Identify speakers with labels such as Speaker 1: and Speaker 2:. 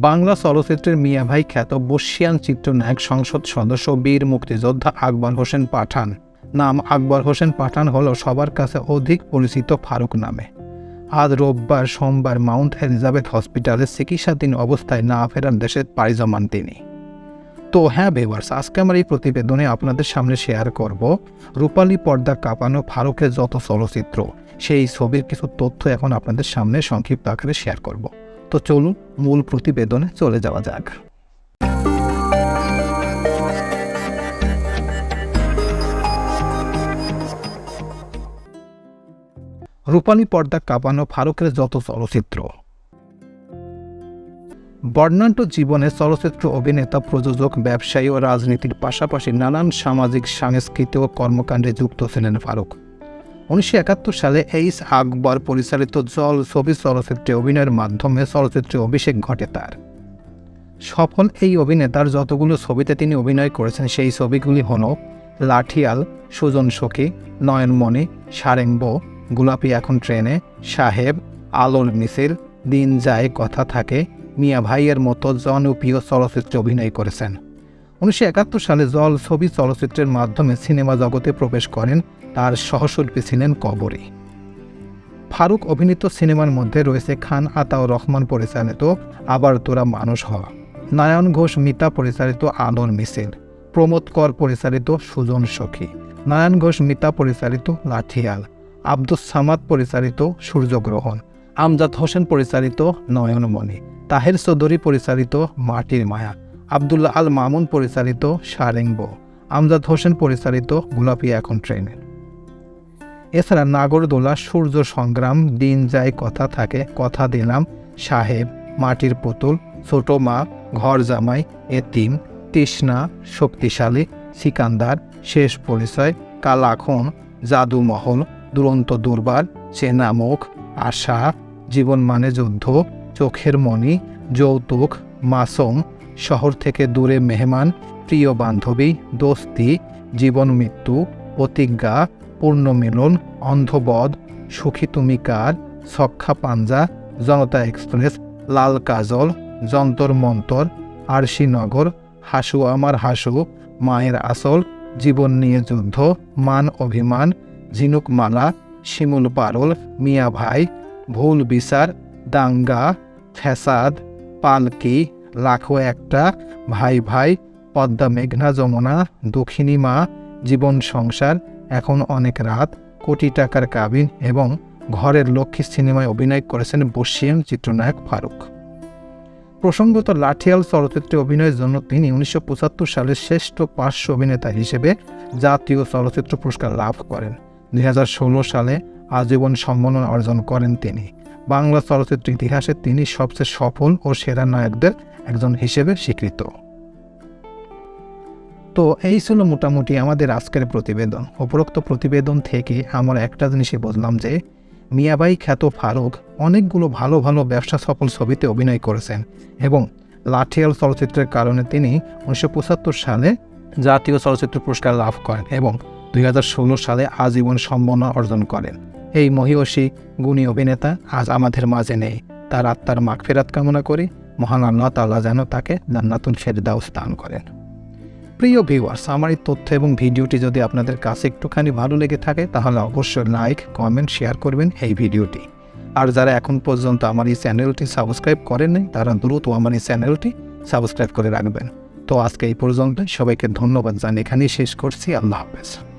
Speaker 1: বাংলা চলচ্চিত্রের মিয়াভাই খ্যাত বর্ষিয়ান চিত্রনায়ক সংসদ সদস্য বীর মুক্তিযোদ্ধা আকবর হোসেন পাঠান। নাম আকবর হোসেন পাঠান হল সবার কাছে অধিক পরিচিত ফারুক নামে। আজ রোববার সোমবার মাউন্ট এলিজাবেথ হসপিটালে চিকিৎসাধীন অবস্থায় না ফেরার দেশে পাড়ি জমান তিনি। তো হ্যাঁ বেভার্স আজকে আমার এই প্রতিবেদনে আপনাদের সামনে শেয়ার করব রূপালী পর্দা কাঁপানো ফারুকের যত চলচ্চিত্র। সেই ছবির কিছু তথ্য এখন আপনাদের সামনে সংক্ষিপ্ত আকারে শেয়ার করব। তো চলুন মূল প্রতিবেদনে চলে যাওয়া যাক। রূপালী পর্দা কাঁপানো ফারুকের যত চলচ্চিত্র। বর্ণাঢ্য জীবনে চলচ্চিত্র অভিনেতা, প্রযোজক, ব্যবসায়ী ও রাজনীতির পাশাপাশি নানান সামাজিক, সাংস্কৃতিক ও কর্মকাণ্ডে যুক্ত ছিলেন ফারুক। উনিশশো একাত্তর সালে এইস আকবর পরিচালিত জল ছবি চলচ্চিত্রে অভিনয়ের মাধ্যমে চলচ্চিত্রে অভিষেক ঘটে তার। সফল এই অভিনেতার যতগুলো ছবিতে তিনি অভিনয় করেছেন, সেই ছবিগুলি হল লাঠিয়াল, সুজন সখী, নয়নমণি সারেংব গোলাপি এখন ট্রেনে, সাহেব, আলোর মিছিল, দিন যায় কথা থাকে, মিয়া ভাইয়ের মতো জনপ্রিয় চলচ্চিত্রে অভিনয় করেছেন। উনিশশো একাত্তর সালে জল ছবি চলচ্চিত্রের মাধ্যমে সিনেমা জগতে প্রবেশ করেন তার সহশিল্পী ছিলেন কবরী। ফারুক অভিনীত সিনেমার মধ্যে রয়েছে খান আতাউর রহমান পরিচালিত আবার তোরা মানুষ হওয়া, নারায়ণ ঘোষ মিতা পরিচালিত আলোর মিছিল, প্রমোদ কর পরিচালিত সুজন সখী, নারায়ণ ঘোষ মিতা পরিচালিত লাঠিয়াল, আব্দুস সামাদ পরিচালিত সূর্যগ্রহণ, আমজাদ হোসেন পরিচালিত নয়নমণি, তাহের চৌধুরী পরিচালিত মাটির মায়া আবদুল্লাহ আল মামুন পরিচালিত সারেংব আমজাদ হোসেন পরিচালিত গোলাপি এখন ট্রেনে এছাড়া নাগরদোলা সূর্য সংগ্রাম, দিন যায় কথা থাকে, কথা দিলাম, সাহেব, মাটির পুতুল, ছোট মা, ঘর জামাই, এতিম, তৃষ্ণা, শক্তিশালী, সিকান্দার, শেষ পরিচয়, কালাখন, জাদুমহল, দুরন্ত দুর্বার, চেনামুখ, আশা, জীবন মানে যুদ্ধ, চোখের মণি, যৌতুক, মাসুম শহর থেকে দূরে মেহমান, প্রিয় বান্ধবী, দোস্তি, জীবন মৃত্যু, প্রতিজ্ঞা পূর্ণমিলন অন্ধবধ, সুখী তুমি কার সক্ষা পাঞ্জা, জনতা এক্সপ্রেস, লাল কাজল, যন্তর মন্তর আরশিনগর হাসু আমার হাসু, মায়ের আসল, জীবন নিয়ে যুদ্ধ, মান অভিমান, ঝিনুক মালা, শিমুল পারুল, মিয়া ভাই, ভুল বিচার, দাঙ্গা, ফ্যাসাদ, পালকি লাখো একটা ভাই ভাই, পদ্মা মেঘনা যমুনা দক্ষিণী মা, জীবন সংসার, এখন অনেক রাত, কোটি টাকার কাবিন এবং ঘরের লক্ষ্মী সিনেমায় অভিনয় করেছেন বর্ষিয়ান চিত্রনায়ক ফারুক। প্রসঙ্গত লাঠিয়াল চলচ্চিত্রে অভিনয়ের জন্য তিনি উনিশশো পঁচাত্তর সালে শ্রেষ্ঠ পার্শ্ব অভিনেতা হিসেবে জাতীয় চলচ্চিত্র পুরস্কার লাভ করেন। দুই হাজার ষোলো সালে আজীবন সম্মাননা অর্জন করেন তিনি। বাংলা চলচ্চিত্র ইতিহাসে তিনি সবচেয়ে সফল ও সেরা নায়কদের একজন হিসেবে স্বীকৃত। তো এই ছিল মোটামুটি আমাদের আজকের প্রতিবেদন। উপরোক্ত প্রতিবেদন থেকে আমরা একটা জিনিসই বুঝলাম যে, মিয়াবাই খ্যাত ফারুক অনেকগুলো ভালো ভালো ব্যবসা সফল ছবিতে অভিনয় করেছেন এবং লাঠিয়াল চলচ্চিত্রের কারণে তিনি উনিশশো পঁচাত্তর সালে জাতীয় চলচ্চিত্র পুরস্কার লাভ করেন এবং দুই হাজার ষোলো সালে আজীবন সম্মাননা অর্জন করেন। এই মহিষী গুণী অভিনেতা, আজ আমাদের মাঝে নেই। তার আত্মার মাগফেরাত কামনা করি। মহান আল্লাহ তাল্লাহ যেন তাকে জান্নাতুল ফেরদাও স্থান করেন। প্রিয় ভিউয়ার্স আমার এই তথ্য এবং ভিডিওটি যদি আপনাদের কাছে একটুখানি ভালো লেগে থাকে, তাহলে অবশ্যই লাইক কমেন্ট শেয়ার করবেন এই ভিডিওটি। আর যারা এখন পর্যন্ত আমার এই চ্যানেলটি সাবস্ক্রাইব করেননি তারা দ্রুত আমার এই চ্যানেলটি সাবস্ক্রাইব করে রাখবেন। তো আজকে এই পর্যন্ত সবাইকে ধন্যবাদ জানি এখানেই শেষ করছি। আল্লাহ হাফেজ।